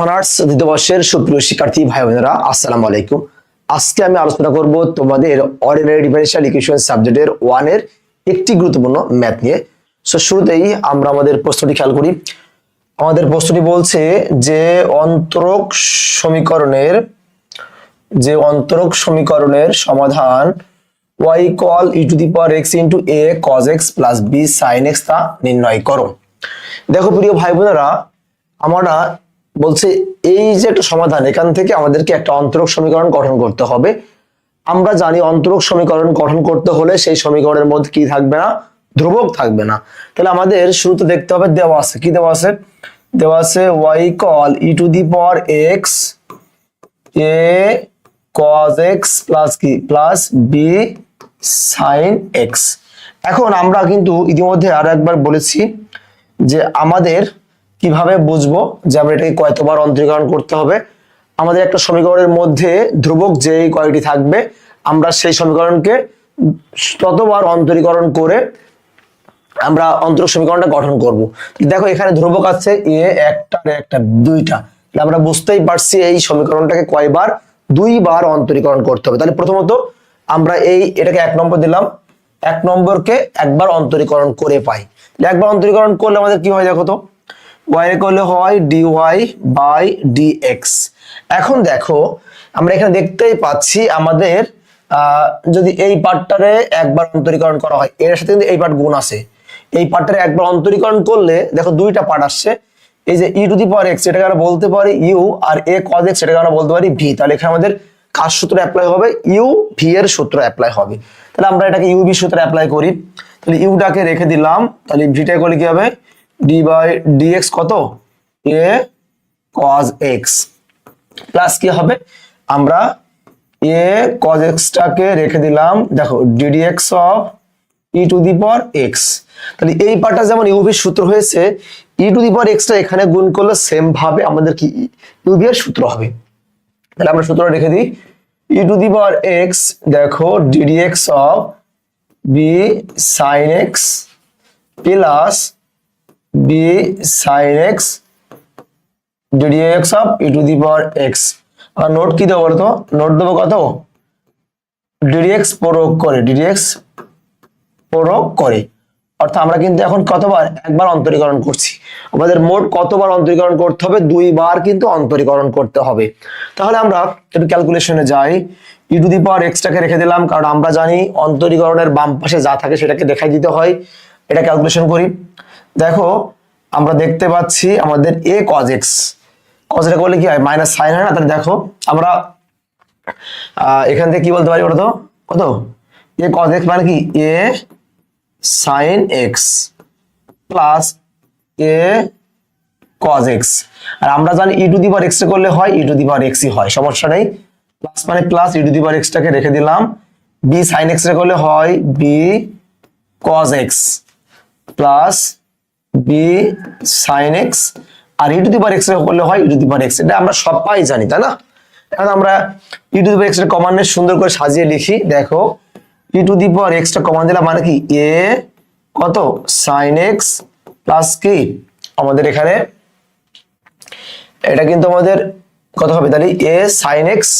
Honours দ্বিতীয় সুপ্রিয় শিক্ষার্থী ভাই বোনেরা আসসালামু আলাইকুম। আজকে আমি আলোচনা করব তোমাদের অর্ডিনারি ডিফারেন্সিয়াল ইকুয়েশন সাবজেক্টের ওয়ানের একটি গুরুত্বপূর্ণ ম্যাথ নিয়ে। সো শুরুতেই আমরা আমাদের প্রশ্নটি খেয়াল করি। আমাদের প্রশ্নটি বলছে যে অন্তরক সমীকরণের, যে অন্তরক সমীকরণের সমাধান y equal e to the power x into a cos x plus b sine x তা নির্ণয় করো। দেখো, প্রিয় ভাই বোনেরা আমরা বলছে, এই যে একটা সমাধান, এখান থেকে আমাদেরকে একটা অন্তরক সমীকরণ গঠন করতে হবে। আমরা জানি অন্তরক সমীকরণ গঠন করতে হলে সেই সমীকরণের মধ্যে কি থাকবে না? ধ্রুবক থাকবে না। তাহলে আমাদের শুরুতে দেখতে হবে দেওয়া আছে। কি দেওয়া আছে? দেওয়া আছে y equal e to the power x a cos x plus কি? প্লাস বি সাইন এক্স এখন আমরা কিন্তু ইতিমধ্যে আর একবার বলেছি যে আমাদের কীভাবে বুঝব যে আমরা এটাকে কয়তবার অন্তরীকরণ করতে হবে? আমাদের একটা সমীকরণের মধ্যে ধ্রুবক যেই কয়টি থাকবে, আমরা সেই সমীকরণকে ততবার অন্তরীকরণ করে আমরা অন্তরক সমীকরণটা গঠন করব। দেখো এখানে ধ্রুবক আছে এ একটা একটা, দুইটা। আমরা বুঝতেই পারছি এই সমীকরণটাকে কয়বার? দুইবার অন্তরীকরণ করতে হবে। তাহলে প্রথমত আমরা এই এটাকে এক নম্বর দিলাম। এক নম্বরকে একবার অন্তরীকরণ করে পাই। একবার অন্তরীকরণ করলে আমাদের কি হয় দেখো তো? ওয়াই করলে হয় d y by d x এখন দেখো, আমরা এখানে দেখতেই পাচ্ছি আমাদের যদি এই পার্টটারে একবার অন্তরীকরণ করা হয়, এর সাথে কিন্তু এই পার্ট গুণ আছে। এই পার্টটারে একবার অন্তরীকরণ করলে, দেখো দুইটা পার্ট আসছে। এই যে ই টু দি পাওয়ার এক্স এটাকে আমরা বলতে পারি ইউ আর এ কজ এক্স এটাকে আমরা বলতে পারি ভি তাহলে এখানে আমাদের কার সূত্র অ্যাপ্লাই হবে? ইউ ভি এর সূত্র অ্যাপ্লাই হবে। তাহলে আমরা এটাকে ইউ ভি সূত্র অ্যাপ্লাই করি। তাহলে ইউটাকে রেখে দিলাম, তাহলে ভিটা করলে কি হবে? ডি বাই ডিএক্স কত? এ কজ এক্স প্লাস কি হবে? আমরা এ কজ এক্সটাকে রেখে দিলাম, দেখো d d x of e to the power x তাহলে এই পার্টটা যেমন ইউভির সূত্র হয়েছে ই টু দি পাওয়ার এক্সটা এখানে গুণ করলে সেম ভাবে আমাদের কি ইউভি এর সূত্র হবে। তাহলে আমরা সূত্র রেখে দিই e to the power x দেখো d d x of b sine x plus b sine x d d x of e to x R note কি দেবো বলতো? নোট দেবো কত? ডিডিএক্স প্রয়োগ করে ডিডিএক্স প্রয়োগ করে। অর্থাৎ আমরা কিন্তু এখন কতবার? একবার অন্তরীকরণ করছি। আমাদের মোট কতবার অন্তরীকরণ করতে হবে? দুইবার কিন্তু অন্তরীকরণ করতে হবে। তাহলে আমরা একটু ক্যালকুলেশনে যাই। ই টু দি পাওয়ার এক্সটাকে রেখে দিলাম, কারণ আমরা জানি অন্তরীকরণের বাম পাশে যা থাকে সেটাকে দেখাই দিতে হয়। এটা ক্যালকুলেশন করি। দেখো, আমরা দেখতে পাচ্ছি আমাদের এ কজ এক্স কজটা করলে কি হয়? মাইনাস সাইন হয় না? তাহলে দেখো, আমরা এখান থেকে কি বলতে পারি ওটা তো কত? এ কজ এক্স মানে কি? A sine x plus a cos x আর আমরা জানি e to the power x করলে হয় ই টু দি পাওয়ার এক্সই হয়, সমস্যা নেই। প্লাস মানে প্লাস ই টু দি পাওয়ার এক্সটাকে রেখে দিলাম। বি সাইন এক্স করলে হয় b cos x plus b sine x R e to x করলে হয় ই টু এক্স এটা আমরা সবাই জানি, তাই না? এখন আমরা ই টু দি পাওয়ার এক্সের কমান্ডে সুন্দর করে সাজিয়ে লিখি। দেখো ই টু দি পাওয়ার এক্সটা কমান দিলাম মানে কি? এ কত? সাইন এক্স প্লাস কি আমাদের এখানে এটা কিন্তু আমাদের কত হবে? তাহলে এ সাইন এক্স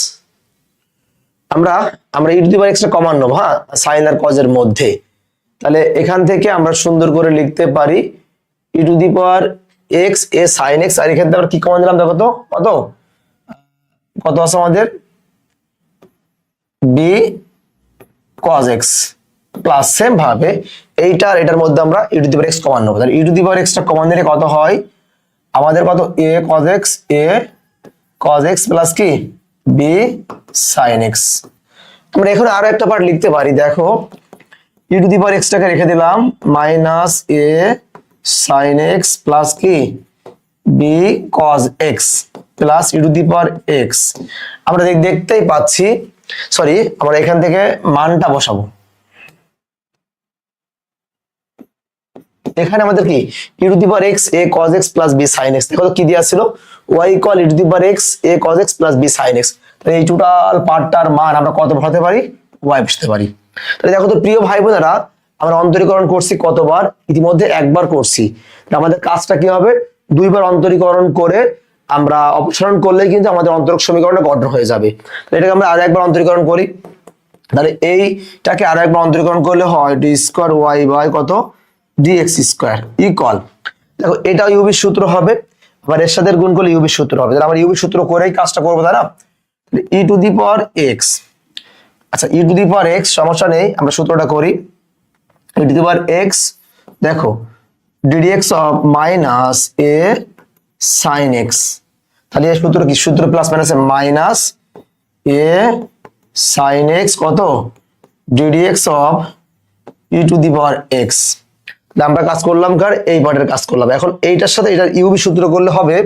আমরা আমরা e to the power extra কমান নেব হ্যাঁ? সাইন আর কজের মধ্যে। তাহলে এখান থেকে আমরা সুন্দর করে লিখতে পারি e to the power x a sine x আর এখান আমরা কি কমান দিলাম? দেখো তো, কত? কত আছে আমাদের? B cos x plus same ভাবে এইটার, এটার মধ্যে আমরা e to the power x কমান নেব। তাহলে ই টু দি পাওয়ার এক্সটা কমান দিলে কত হয়? আমাদের কত? A cos x a cos x plus কি? বি সাইন এক্স আমরা এখানে আরও একটা পার্ট লিখতে পারি। দেখো ই টু দি পাওয়ার এক্সটাকে রেখে দিলাম minus a sine x plus কি? B cos x plus e to the power x আমরা দেখ- দেখতেই পাচ্ছি সরি আমরা এখান থেকে মানটা বসাবো। এখানে আমাদের কি? E to the power x a cos x plus b sine x দেখো কি দেওয়া ছিল? Y e to the power x a cos x plus b sine x তাহলে এই টোটাল পার্টটার মান আমরা কত বসাতে পারি? ওয়াই বসাতে পারি। তাহলে দেখো তো প্রিয় ভাই বোনেরা আমরা অন্তরীকরণ করছি কতবার? ইতিমধ্যে একবার করছি। আমাদের কাজটা কি হবে? দুইবার অন্তরীকরণ করে আমরা অপসারণ করলে কিন্তু আমাদের অন্তরক সমীকরণটা গঠন হয়ে যাবে। এটাকে আমরা আর একবার অন্তরীকরণ করি। তাহলে এইটাকে আর একবার অন্তরীকরণ করলে হয় ডি স্কোয়ার ওয়াই বাই কত? ডি এক্স স্কোয়ার ইকল দেখো, এটা ইউবির সূত্র হবে। আবার এর সাথে গুণ করলে ইউবির সূত্র হবে। আমরা ইউবির সূত্র করেই কাজটা করব, তাই ই টু দি পাওয়ার এক্স আচ্ছা ই টু দি পাওয়ার এক্স সমস্যা নেই, আমরা সূত্রটা করি। E to the power x দেখো x of minus a sine x তাহলে এই সূত্র কি? সূত্র plus minus minus a sine x কত? D d x of e to the power x আমরা কাজ করলাম কার? এই পার্টের কাজ করলাম। এখন এইটার সাথে এটার ইউবি সূত্র করলে হবে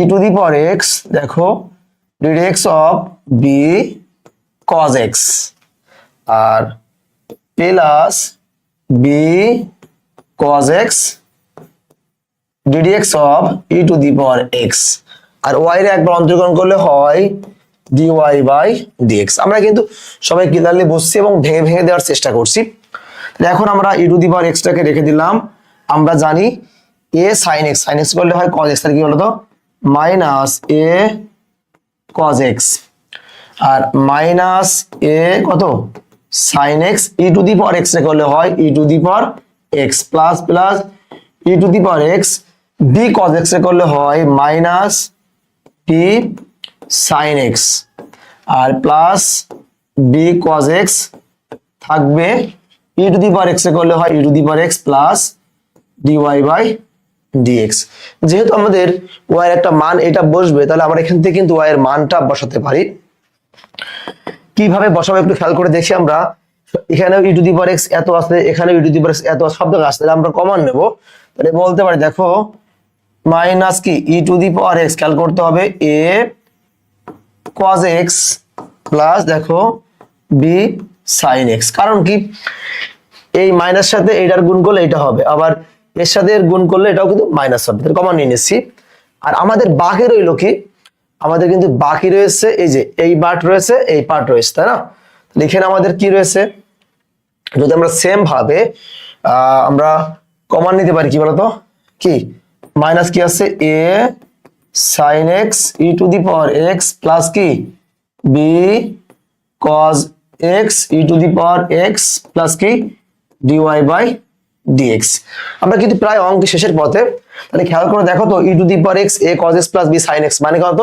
e to the power x দেখো x of b cos x R plus b cos x ddx of e to the power x আর y এর একবার অন্তর্করণ করলে হয় dy by dx আমরা কিন্তু সবাই ক্লিয়ারলি বুঝছি এবং ভেঙে ভেঙে দেওয়ার চেষ্টা করছি। এখন আমরা e to the power x রেখে দিলাম। আমরা জানি a sin x sin x করলে হয় cos x, তাহলে কি হলো তো মাইনাস a cos x আর মাইনাস এ কত? Sine x e to the power x রে করলে হয় e to the power x plus plus e to the power x b cos x রে করলে হয় মাইনাস পি সাইন এক্স আর plus b cos x থাকবে e to the power x রে করলে হয় e to the power x plus d y by d x যেহেতু আমাদের ওয়াই একটা মান, এটা বসবে, তাহলে আমরা এখান থেকে কিন্তু ওয়াই এর মানটা বসাতে পারি। কীভাবে বসাবো একটু খেয়াল করে দেখি আমরা। এখানেও ই টু দি এক্স এত আছে এখানে ই টু দি এক্স এত সব জায়গায় আসছে তাহলে আমরা কমন নেব। তাহলে বলতে পারি, দেখো মাইনাস কি? E to the power x খেয়াল করতে হবে। এ কজ এক্স প্লাস দেখো বি সাইন এক্স কারণ কি? এই মাইনাস সাথে এইটার গুণ করলে এটা হবে। আবার এর সাথে গুণ করলে এটাও কিন্তু মাইনাস হবে। কমন নিয়ে নিচ্ছি। আর আমাদের বাকি রইল কি? আমাদের কিন্তু বাকি রয়েছে, এই যে এই পার্ট রয়েছে, এই পার্ট রয়েছে, তাই না? তাহলে এখানে আমাদের কি রয়েছে? যদি আমরা সেম ভাবে আমরা কমন নিতে পারি কি বলতো? কি? মাইনাস কি আছে? A sine x e to the power x plus কি? B cos x e to the power x plus কি? D y by d x আমরা কিন্তু প্রায় অঙ্ক শেষের পথে, তাহলে খেয়াল করে দেখো তো e to the power x a cos x plus b sine x মানে কত?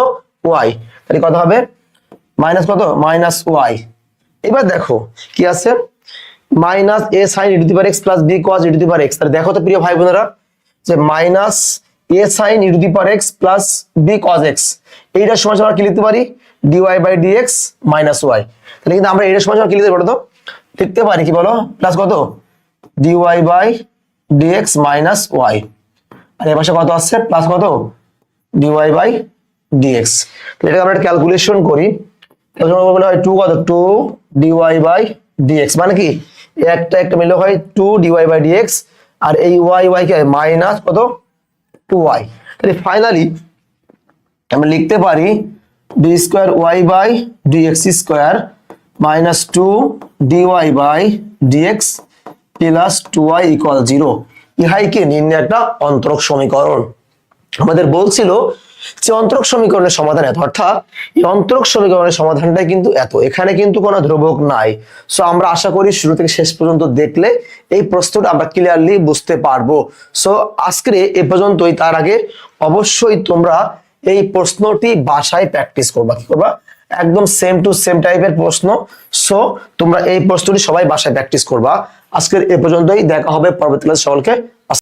ওয়াই তাহলে কত হবে? মাইনাস কত? মাইনাস ওয়াই এবার দেখো, কি আছে? Minus a sine e to the power x plus b cos e to the power x তাহলে দেখো তো প্রিয় ভাই বোনেরা, যে minus a sine e to the power x plus b cos x এইটার সময় আমরা কি লিখতে পারি? Dy by dx minus y তাহলে কিন্তু আমরা এইটার সময় কি লিখতে পারো তো? লিখতে পারি কি বলো? প্লাস কত? Dy by dx minus y আর এ পাশে কত আসছে? প্লাস কত? ডিওয়াই বাই ডিএক্স এটাকে আমরা ক্যালকুলেশন করি। বলা হয় টু কত? টু ডিওয়াই বাই ডিএক্স মানে কি? একটা একটা মিলে হয় টু ডিওয়াই বাই ডিএক্স আর এই ওয়াই ওয়াই কে মাইনাস কত? টু ওয়াই তাহলে ফাইনালি আমরা লিখতে পারি d square y by dx square minus two dy by dx plus two y equal zero. ইহাইকে নির্ণয় একটা অন্তরক সমীকরণ? আমাদের বলছিল যে অন্তরক সমীকরণের সমাধান এত। অর্থাৎ এই অন্তরক সমীকরণের সমাধানটাই কিন্তু এত। এখানে কিন্তু কোনো ধ্রুবক নাই। সো আমরা আশা করি শুরু থেকে শেষ পর্যন্ত দেখলে এই প্রশ্নটা আমরা ক্লিয়ারলি বুঝতে পারব। সো আজকে এ পর্যন্তই। তার আগে অবশ্যই তোমরা এই প্রশ্নটি বাসায় প্র্যাকটিস করবা। কি করবা? একদম সেম টু সেম টাইপের প্রশ্ন। সো তোমরা এই প্রশ্নটি সবাই বাসায় প্র্যাকটিস করবা। আজকের এ পর্যন্তই। দেখা হবে পরবর্তী ক্লাসে সকলকে।